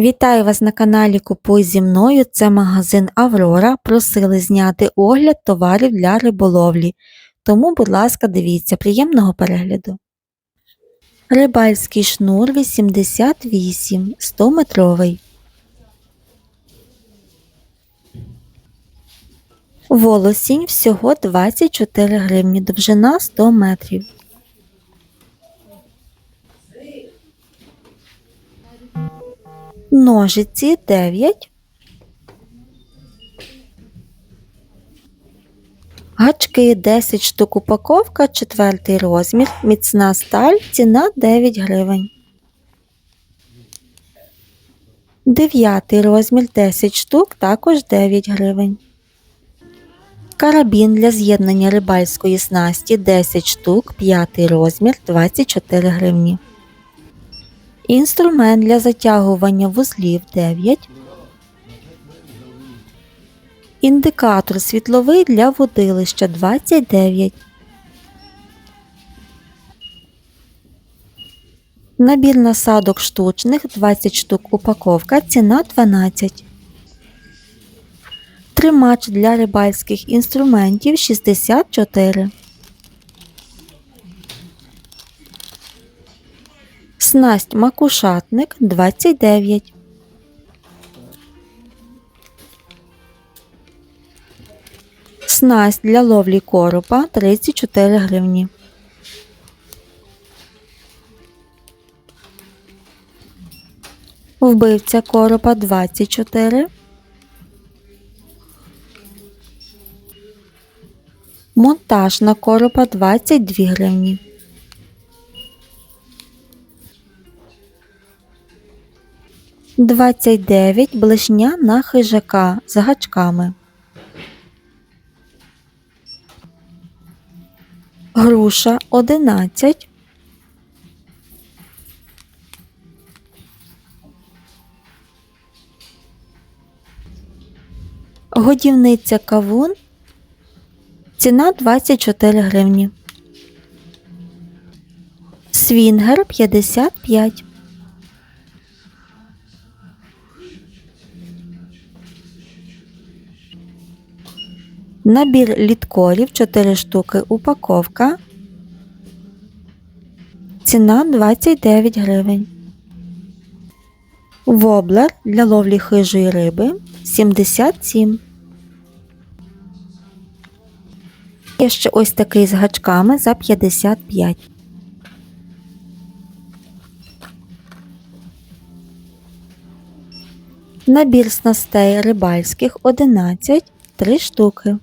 Вітаю вас на каналі Купуй зі мною. Це магазин Аврора. Просили зняти огляд товарів для риболовлі. Тому, будь ласка, дивіться, приємного перегляду. Рибальський шнур 88, 100 метровий. Волосінь всього 24 гривні, довжина 100 метрів. Ножиці 9. Гачки 10 штук упаковка, четвертий розмір, міцна сталь, ціна 9 гривень. Дев'ятий розмір 10 штук, також 9 гривень. Карабін для з'єднання рибальської снасті 10 штук, п'ятий розмір 24 гривні. Інструмент для затягування вузлів 9. Індикатор світловий для водилища 29. Набір насадок штучних 20 штук упаковка, ціна 12. Тримач для рибальських інструментів 64. Снасть макушатник 29. Снасть для ловлі коропа 34 гривні. Вбивця коропа 24. Монтаж на коропа 22 гривні. Двадцять дев'ять блешня на хижака з гачками. Груша одинадцять. Годівниця кавун. Ціна 24 гривні. Свінгер 55. Набір літкорів 4 штуки упаковка. Ціна 29 гривень. Воблер для ловлі хижої риби 77. Є ще ось такий з гачками за 55. Набір снастей рибальських 11 3 штуки.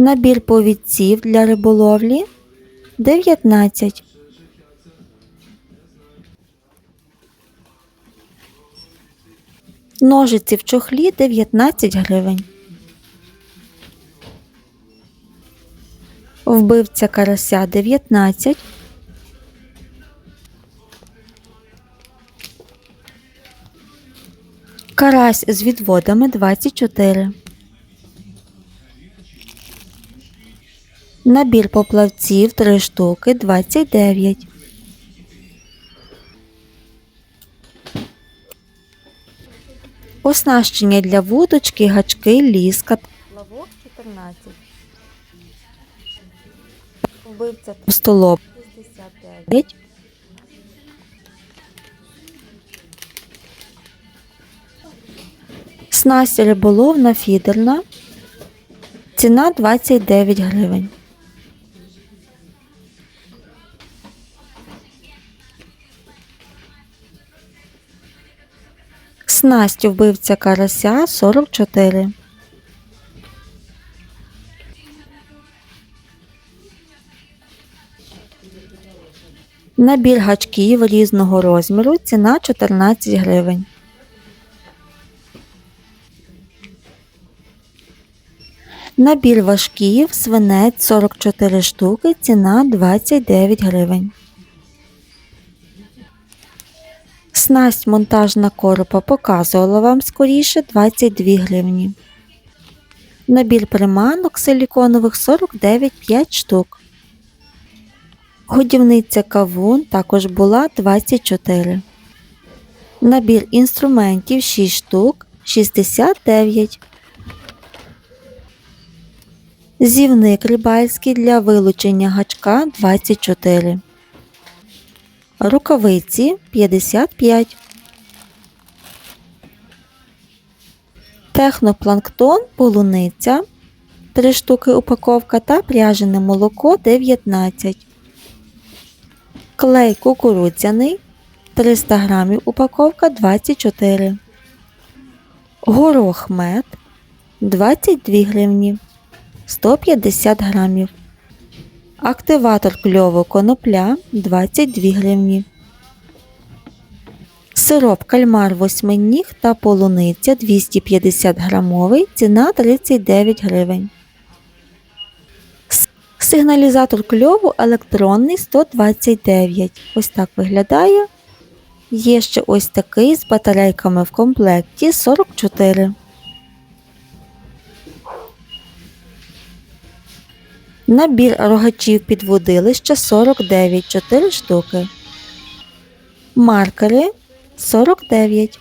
Набір повідців для риболовлі 19. Ножиці в чохлі 19 гривень. Вбивця карася 19. Карась з відводами 24. Набір поплавців 3 штуки 29. Оснащення для вудочки, гачки, ліска. Плавок 14. Вбивця столоб 69. Снасть риболовна фідерна. Ціна 29 гривень. Снасть вбивця карася 44. Набір гачків різного розміру. Ціна 14 гривень. Набір важків, свинець 44 штуки, ціна 29 гривень. Снасть монтажна коропа показувала вам скоріше 22 гривні. Набір приманок силіконових 49 5 штук. Годівниця кавун також була 24. Набір інструментів 6 штук 69. Зівник рибальський для вилучення гачка 24. Рукавиці 55. Технопланктон полуниця 3 штуки упаковка та пряжене молоко 19. Клей кукурудзяний 300 грамів упаковка 24. Горох мед 22 гривні 150 грамів. Активатор кльову конопля 22 гривні. Сироп кальмар восьминіг та полуниця 250 грамовий, ціна 39 гривень. Сигналізатор кльову електронний 129. Ось так виглядає. Є ще ось такий з батарейками в комплекті 44. Набір рогачів під водилище 49 4 штуки. Маркери 49.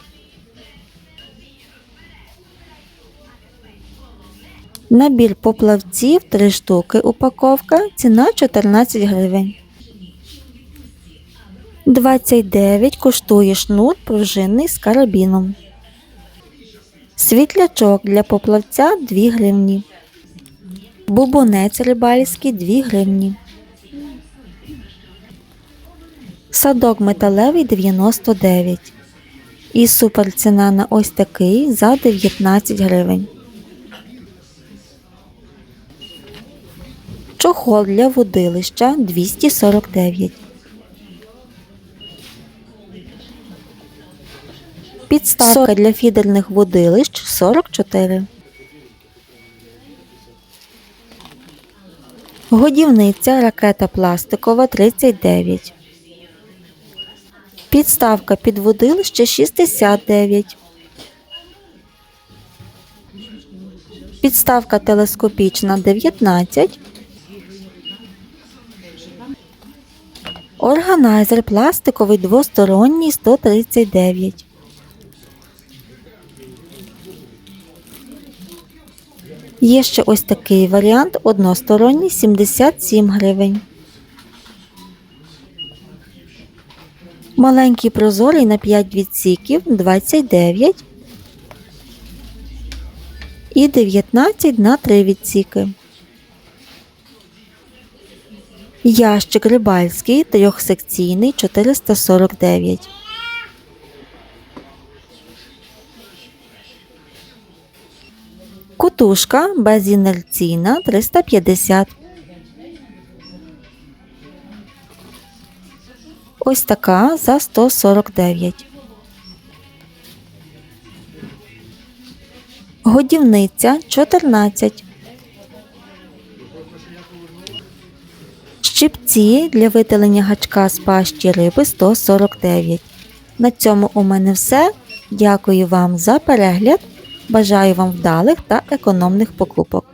Набір поплавців 3 штуки упаковка. Ціна 14 гривень. 29 коштує шнур пружинний з карабіном. Світлячок для поплавця 2 гривні. Бубонець рибальський 2 гривні. Садок металевий 99. І суперціна на ось такий за 19 гривень. Чохол для водилища 249. Підставка для фідерних водилищ 44. Годівниця ракета пластикова 39. Підставка під водилище 69. Підставка телескопічна 19. Органайзер пластиковий двосторонній 139. Є ще ось такий варіант односторонній 77 гривень. Маленький прозорий на 5 відсіків 29 і 19 на 3 відсіки. Ящик рибальський трьохсекційний 449. Кутушка безінерційна 350. Ось така за 149. Годівниця 14. Щипці для видалення гачка з пащі риби 149. На цьому у мене все. Дякую вам за перегляд. Бажаю вам вдалих та економних покупок.